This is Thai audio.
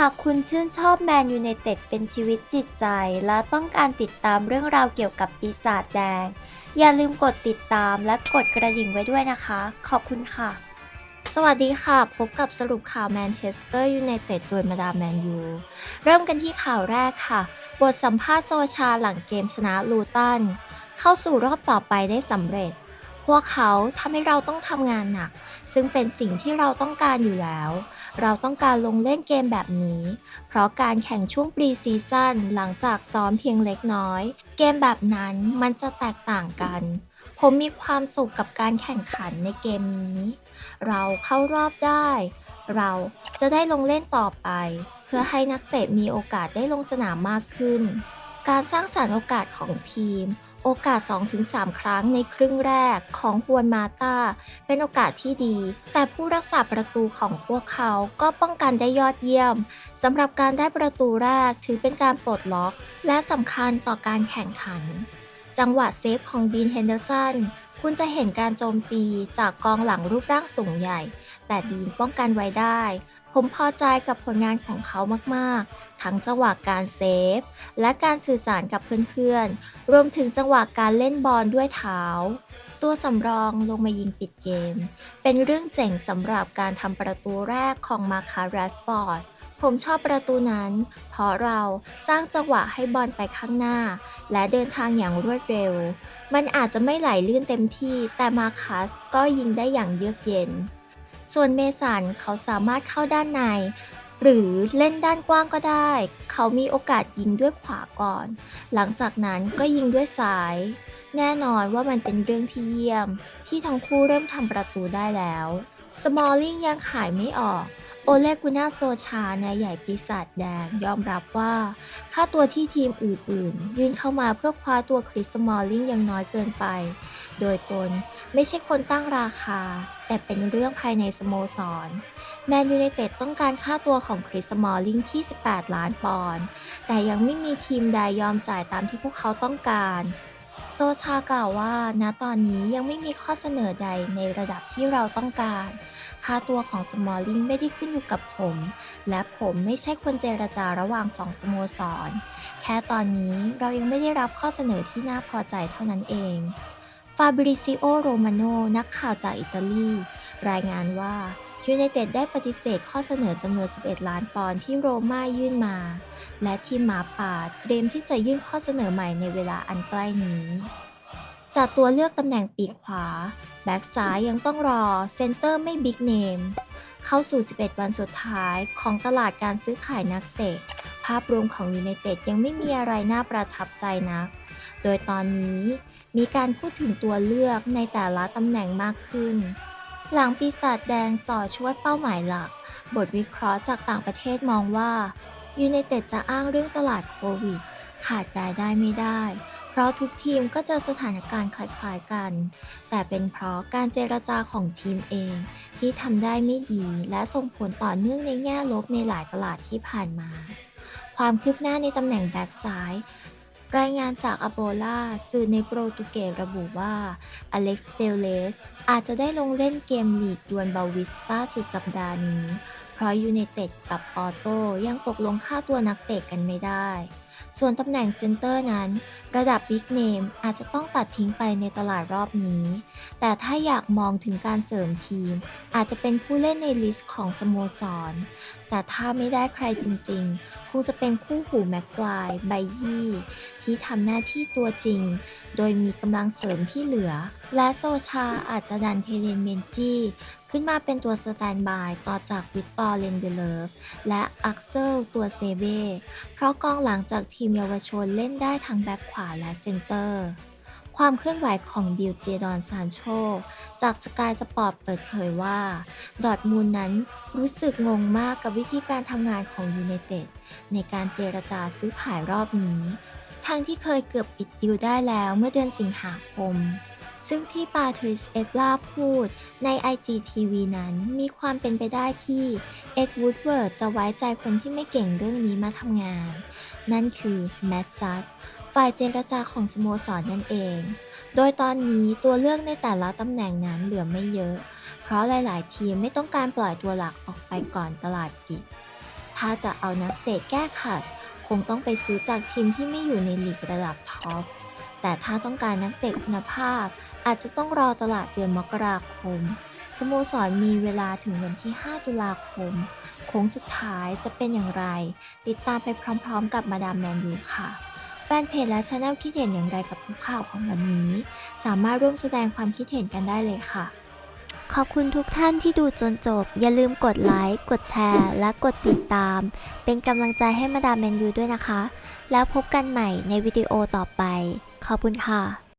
หากคุณชื่นชอบแมนยูไนเต็ดเป็นชีวิตจิตใจ และต้องการติดตามเรื่องราวเกี่ยวกับปีศาจแดง อย่าลืมกดติดตามและกดกระดิ่งไว้ด้วยนะคะ ขอบคุณค่ะ สวัสดีค่ะ พบกับสรุปข่าวแมนเชสเตอร์ยูไนเต็ดโดยมาดามแมนยู เริ่มกันที่ข่าวแรกค่ะ บทสัมภาษณ์โซชาหลังเกมชนะลูตัน เข้าสู่รอบต่อไปได้สำเร็จ พวกเขาทำให้เราต้องทำงานหนัก ซึ่งเป็นสิ่งที่เราต้องการอยู่แล้ว เราต้องการลงเล่นเกมแบบนี้ เพราะการแข่งช่วงปรีซีซั่นหลังจากซ้อมเพียงเล็กน้อย เกมแบบนั้นมันจะแตกต่างกัน ผมมีความสุขกับการแข่งขันในเกมนี้ เราเข้ารอบได้ เราจะได้ลงเล่นต่อไป เพื่อให้นักเตะมีโอกาสได้ลงสนามมากขึ้น การสร้างสรรค์โอกาสของทีม โอกาส 2-3 ครั้งในครึ่งแรกของฮวนมาตาเป็นโอกาสที่ดี แต่ผู้รักษาประตูของพวกเขาก็ป้องกันได้ยอดเยี่ยมสำหรับการได้ประตูแรกถือเป็นการปลดล็อก และสำคัญต่อการแข่งขัน จังหวะเซฟของดีนเฮนเดอร์สันคุณจะเห็นการโจมตีจากกองหลังรูปร่างสูงใหญ่ แต่ดีนป้องกันไว้ได้ ผมพอใจกับผลงานของเขามากๆ ทั้งจังหวะการเซฟ และการสื่อสารกับเพื่อนๆ รวมถึงจังหวะการเล่นบอลด้วยเท้า ตัวสำรองลงมายิงปิดเกม เป็นเรื่องเจ๋งสำหรับการทำประตูแรกของมาคาแรดฟอร์ดผมชอบประตูนั้น เพราะเราสร้างจังหวะให้บอลไปข้างหน้า และเดินทางอย่างรวดเร็ว มันอาจจะไม่ไหลลื่นเต็มที่ แต่มาคัสก็ยิงได้อย่างเยือกเย็น ส่วนเมสันเขาสามารถเข้าด้านใน หรือเล่นด้านกว้างก็ได้ เขามีโอกาสยิงด้วยขวาก่อน หลังจากนั้นก็ยิงด้วยซ้าย แน่นอนว่ามันเป็นเรื่องที่เยี่ยม ที่ทั้งคู่เริ่มทำประตูได้แล้ว สมอลลิงยังขายไม่ออกโอเลกุน่าโซชาในใหญ่ปีศาจแดงยอมรับว่า ค่าตัวที่ทีมอื่นๆ ยื่นเข้ามาเพื่อคว้าตัวคริสสมอลลิงยังน้อยเกินไป โดยตนไม่ใช่คนตั้งราคา แต่เป็นเรื่องภายในสโมสร แมนยูไนเต็ดต้องการค่าตัวของคริสสมอลลิงที่ 18 ล้านปอนด์ แต่ยังไม่มีทีมใดยอมจ่ายตามที่พวกเขาต้องการ โซชากล่าวว่า ณ ตอนนี้ยังไม่มีข้อเสนอใดในระดับที่เราต้องการ ค่าตัวของสมอลลิงไม่ได้ขึ้นอยู่กับผม และผมไม่ใช่คนเจรจาระหว่างสองสโมสร แค่ตอนนี้เรายังไม่ได้รับข้อเสนอที่น่าพอใจเท่านั้นเอง ฟาบริซิโอ โรมาโน นักข่าวจากอิตาลี รายงานว่ายูไนเต็ดได้ปฏิเสธข้อเสนอจำนวน 11 ล้านปอนด์ที่โรม่ายื่นมา และทีมหมาป่าเตรียมที่จะยื่นข้อเสนอใหม่ในเวลาอันใกล้นี้ จากตัวเลือกตำแหน่งปีกขวา แบ็กซ้ายยังต้องรอ เซนเตอร์ไม่บิ๊กเนม เข้าสู่ 11 วันสุดท้ายของตลาดการซื้อขายนักเตะ ภาพรวมของยูไนเต็ดยังไม่มีอะไรน่าประทับใจนัก โดยตอนนี้ มีการพูดถึงตัวเลือกในแต่ละตำแหน่งมากขึ้น หลังปีศาจแดงสอดชวดเป้าหมายหลัก บทวิเคราะห์จากต่างประเทศมองว่ายูไนเต็ดจะอ้างเรื่องตลาดโควิด ขาดรายได้ไม่ได้ เพราะทุกทีมก็เจอสถานการณ์คล้ายๆกัน แต่เป็นเพราะการเจรจาของทีมเอง ที่ทำได้ไม่ดีและส่งผลต่อเนื่องในแง่ลบในหลายตลาดที่ผ่านมา ความคืบหน้าในตำแหน่งแบ็กซ้าย รายงานจากอโบลาสื่อในโปรตุเกสระบุว่า อเล็กซ์เดลเลสอาจจะได้ลงเล่นเกมลีกดวลบาวิสตาสุดสัปดาห์นี้ เพราะยูไนเต็ดกับออโต้ยังตกลงค่าตัวนักเตะกันไม่ได้ ส่วนตำแหน่งเซนเตอร์นั้น ระดับบิ๊กเนมอาจจะต้องตัดทิ้งไปในตลาดรอบนี้ แต่ถ้าอยากมองถึงการเสริมทีม อาจจะเป็นผู้เล่นในลิสต์ของสโมสร แต่ถ้าไม่ได้ใครจริงๆ คงจะเป็นคู่หูแม็กควายไบยี่ ที่ทำหน้าที่ตัวจริง โดยมีกำลังเสริมที่เหลือ และโซชาอาจจะดันเทเลนเมนจีขึ้นมาเป็นตัวสแตนบายต่อจากวิกตอร์เลนเดเลฟและอักเซลตัวเซเบ้เพราะกองหลังจากทีมเยาวชนเล่นได้ทั้งแบ็คขวาและเซนเตอร์ ความเคลื่อนไหวของดิวเจดอนซานโช จากสกายสปอร์ตเปิดเผยว่า ดอร์ทมูลนั้นรู้สึกงงมากกับวิธีการทำงานของยูไนเต็ดในการเจรจาซื้อขายรอบนี้ ทั้งที่เคยเกือบปิดดิวได้แล้วเมื่อเดือนสิงหาคม ซึ่งที่ปาทริสเอฟลาพูดใน IGTV นั้นมีความเป็นไปได้ที่เอ็ดวูดเวิร์ดจะไว้ใจคนที่ไม่เก่งเรื่องนี้มาทำงาน นั่นคือแมตจัดฝ่ายเจรจาของสโมสรนนั่นเอง โดยตอนนี้ตัวเลือกในแต่ละตำแหน่งนั้นเหลือไม่เยอะ เพราะหลาย ๆ ทีมไม่ต้องการปล่อยตัวหลักออกไปก่อนตลาดปิด ถ้าจะเอานักเตะแก้ขัด คงต้องไปซื้อจากทีมที่ไม่อยู่ในลีกระดับท็อป แต่ถ้าต้องการนักเตะคุณภาพ อาจจะต้องรอตลาดเดือนมกราคม สโมสรมีเวลาถึงวันที่ 5 ตุลาคม โค้งสุดท้ายจะเป็นอย่างไร ติดตามไปพร้อมๆ กับมาดามแมนยูค่ะ แฟนเพจและช anel คิดเห็นอย่างไรกับข่าวของวันนี้ สามารถร่วมแสดงความคิดเห็นกันได้เลยค่ะ ขอบคุณทุกท่านที่ดูจนจบ อย่าลืมกดไลค์ กดแชร์ และกดติดตาม เป็นกำลังใจให้มาดามแมนยูด้วยนะคะ แล้วพบกันใหม่ในวิดีโอต่อไป ขอบคุณค่ะ